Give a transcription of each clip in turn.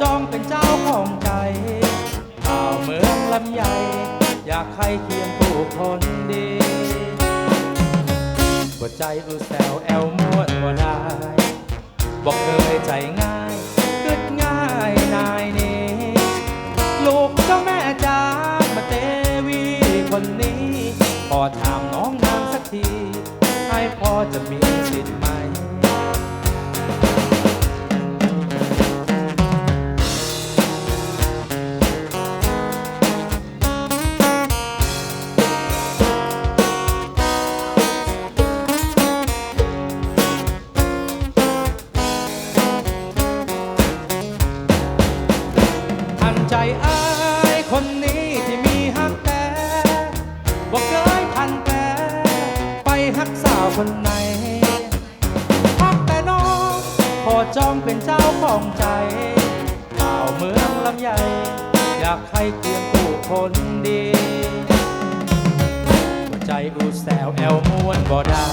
จองเป็นเจ้าของใจข่าวเมืองลำใหญ่ อยากใครเคียงผู้คนดีหัวใจอุแซวแอวม้วนบ่ได้ บอกเคยใจง่ายกึดง่ายนายนี้ ลูกเจ้าแม่จ้ามาเตวีคนนี้ พอถามน้องนางสักที ให้พอจะมีสิทธิ์ อายคนนี้ที่มีฮักแต่บอกเคยทันแต่ไปฮักสาวคนไหนฮักแต่น้องพอจองเป็นเจ้าของใจเข่าเมืองลำใหญ่ อยากให้เกียงผู้คนดีใจอูแซวแอวม้วนบ่ได้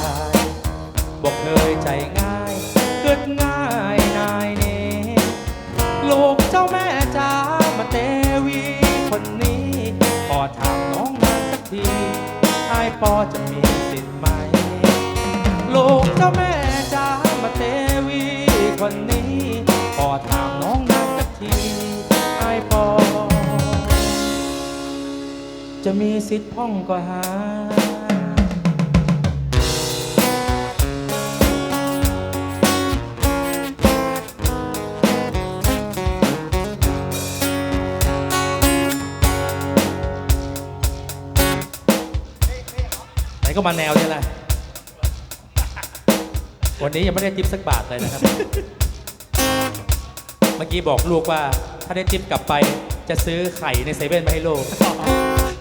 บอกเคยใจง่ายเกิดง่าย ถามน้องมาสักทีไอ้ายปอจะมีสิทธิ์ไหม ลูกเจ้าแม่จ้ามาเทวีคนนี้พอถามน้องมาสักทีไอ้ายปอ จะมีสิทธิ์พ้องก็หา ก็มาแนวนี่แหละ วันนี้ยังไม่ได้ทิปสักบาทเลยนะครับ เมื่อกี้บอกลูกว่าถ้าได้ทิปกลับไปจะซื้อไข่ในเซเว่นมาให้ลูก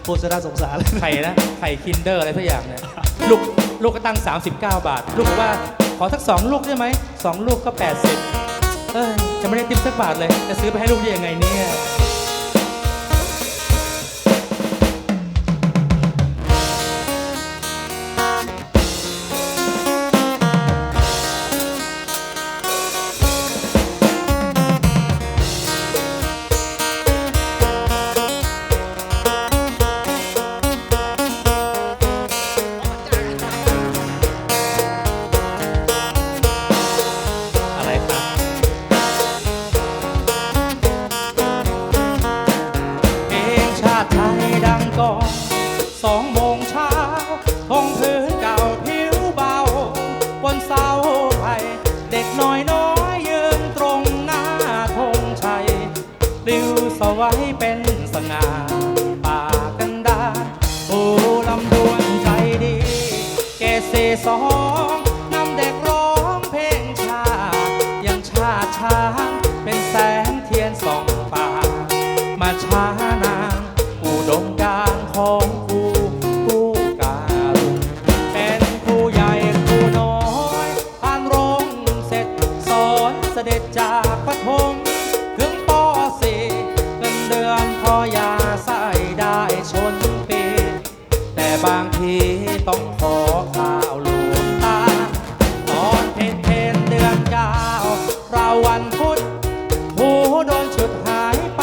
พูดซะน่าสงสารไข่นะ ไข่คินเดอร์อะไรสักอย่างเนี่ยลูกลูกก็ตั้ง 39 บาท ลูกบอกว่าขอสักสองลูกได้ไหมสองลูกก็ 80 เอ้ยจะไม่ได้ทิปสักบาทเลย จะซื้อไปให้ลูกได้ยังไงเนี่ย ดังก่อนสองโมงเช้าทงพื้นเก่าผิวเบาบนเสาไผ่เด็กน้อยน้อยยืนตรงหน้าธงชัยปลิวสวัยเป็นสง่าป่ากันดารโอ้ลำดวนใจดี เกษสอง บางทีต้องขอข้าวหลวงตาตอนเพนเพนเดือนเก้าเราวันพุธหูโดนฉุดหายไป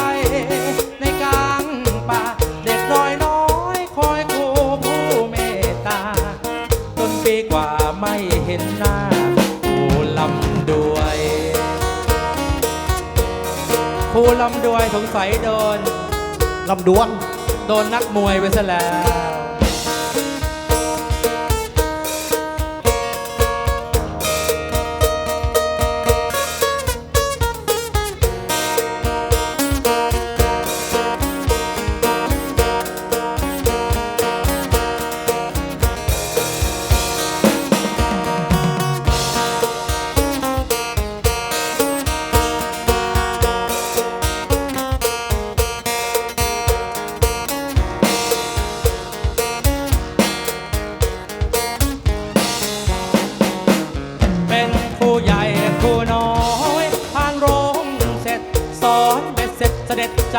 ในกลางป่า เด็กน้อยน้อยคอยครูผู้เมตตาจนปีกว่าไม่เห็นหน้าครูลำดวยครูลำดวยสงสัยโดนลำดวน โดนนักมวยไปซะแล้ว